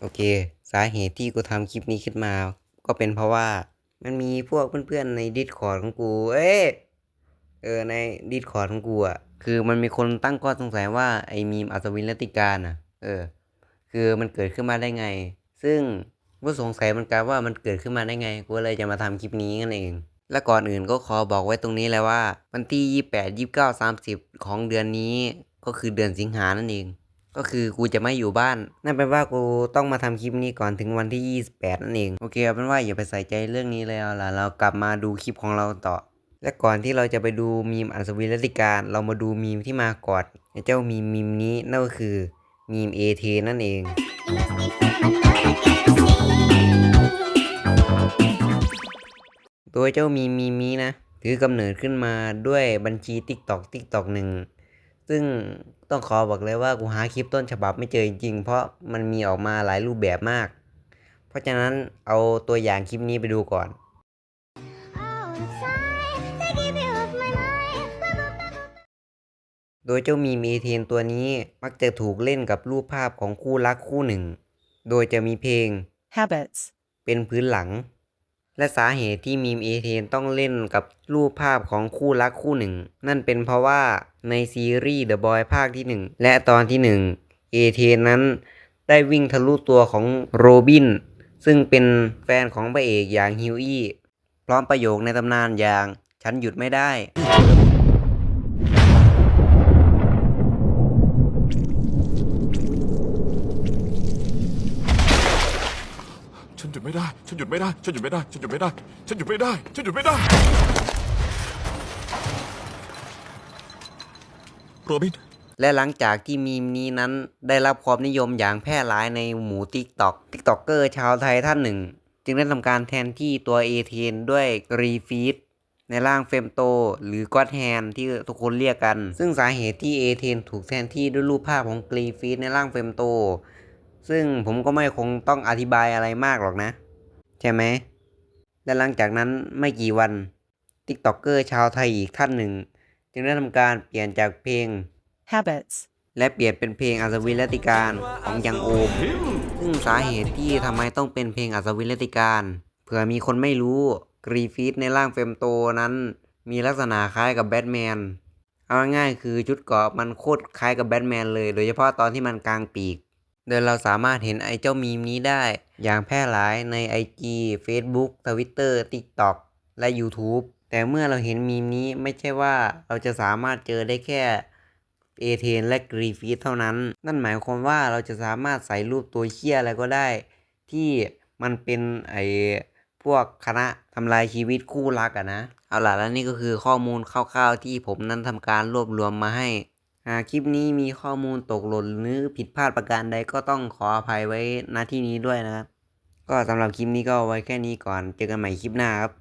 โอเค สาเหตุที่กูทำคลิปนี้ขึ้นมา ก็เป็นเพราะว่ามันมีพวกเพื่อนๆในดิสคอร์ดของกู เอ้ยเออในดิสคอร์ดของกูอะคือมันมีคนตั้งข้อสงสัยว่าไอ้มีมอัศวินรัติการอะ เออ คือมันเกิดขึ้นมาได้ไง ซึ่งกูสงสัยมันกันว่ามันเกิดขึ้นมาได้ไง กูเลยจะมาทำคลิปนี้นั่นเอง และก่อนอื่นก็ขอบอกไว้ตรงนี้เลยว่า วันที่ 28 29 30 ของเดือนนี้ก็คือเดือนสิงหานั่นเอง ก็คือกูจะไม่อยู่บ้าน นั่นแปลว่ากูต้องมาทำคลิปนี้ก่อนถึงวันที่ 28 นั่นเอง โอเคเอาเป็นว่าอย่าไปใส่ใจเรื่องนี้เลยเอาล่ะ เรากลับมาดูคลิปของเราต่อ และก่อนที่เราจะไปดูมีมอัศวินรัตติการ เรามาดูมีมที่มาก่อนเจ้ามีมมีมนี้นั่นก็คือมีมเอเทนั่นเองโดยเจ้ามีมมีมีนะ ถือกำเนิดขึ้นมาด้วยบัญชี TikTok TikTok หนึ่ง ซึ่งต้องขอบอกเลยว่ากูหาคลิปต้นฉบับไม่เจอจริงๆเพราะมันมีออกมาหลายรูปแบบมาก เพราะฉะนั้นเอาตัวอย่างคลิปนี้ไปดูก่อน All the time, they give you up my mind. โดยเจ้ามีมเอเทนตัวนี้มักจะถูกเล่นกับรูปภาพของคู่รักคู่หนึ่ง โดยจะมีเพลง habits, เป็นพื้นหลัง และสาเหตุที่มีมเอเทนต้องเล่นกับรูปภาพของคู่รักคู่หนึ่ง นั่นเป็นเพราะว่าในซีรีส์ The Boy ภาคที่ 1 และตอนที่ 1 เอเทนนั้นได้วิ่งทะลุตัวของโรบิน ซึ่งเป็นแฟนของพระเอกอย่างฮิวอี้พร้อมประโยคในตำนานอย่าง ฉันหยุดไม่ได้ ไม่ได้ ฉันหยุดไม่ได้ ฉันหยุดไม่ได้ ฉันหยุดไม่ได้ ฉันหยุดไม่ได้ ฉันหยุดไม่ได้ โรบิน และหลังจากที่มีมนี้นั้นได้รับความนิยมอย่างแพร่หลายในหมู่ TikTok TikToker ชาวไทยท่านหนึ่ง จึงได้ทำการแทนที่ตัวเอเทนด้วยกรีฟีดในร่างเฟมโต หรือก็อดแฮนที่ทุกคนเรียกกัน ซึ่งสาเหตุที่เอเทนถูกแทนที่ด้วยรูปภาพของกรีฟีดในร่างเฟมโต ซึ่งผมก็ไม่คงต้องอธิบายอะไรมากหรอกนะ ใช่ไหมและหลังจากนั้นไม่กี่วัน TikToker ชาวไทยอีกท่านหนึ่ง จึงได้ทำการเปลี่ยนจากเพลง habits, และเปลี่ยนเป็นเพลงอัศวินรัตติการของยังโอม ซึ่งสาเหตุที่ทำไมต้องเป็นเพลงอัศวินรัตติการเผื่อมีคนไม่รู้กรีฟีดในร่างเฟมโตนั้น มีลักษณะคล้ายกับแบทแมน เอาง่ายๆคือชุดเกราะมันโคตรคล้ายกับแบทแมนเลย โดยเฉพาะตอนที่มันกลางปีก โดยเราสามารถเห็นไอเจ้ามีมนี้ได้ อย่างแพร่หลายใน IG Facebook Twitter TikTok และ YouTube แต่เมื่อเราเห็นมีมนี้ไม่ใช่ว่าเราจะสามารถเจอได้แค่เอเทนและกรีฟีเท่านั้น นั่นหมายความว่าเราจะสามารถใส่รูปตัวเคี้ยอะไรก็ได้ ที่มันเป็นไอพวกคณะทำลายชีวิตคู่รักอะนะ เอาล่ะแล้วนี่ก็คือข้อมูลคร่าวๆที่ผมนั้นทำการรวบรวมมาให้ หากคลิปนี้มีข้อมูลตกหล่นหรือผิดพลาดประการใดก็ต้องขออภัยไว้ณที่นี้ด้วยนะครับ ก็สำหรับคลิปนี้ก็ไว้แค่นี้ก่อน เจอกันใหม่คลิปหน้าครับ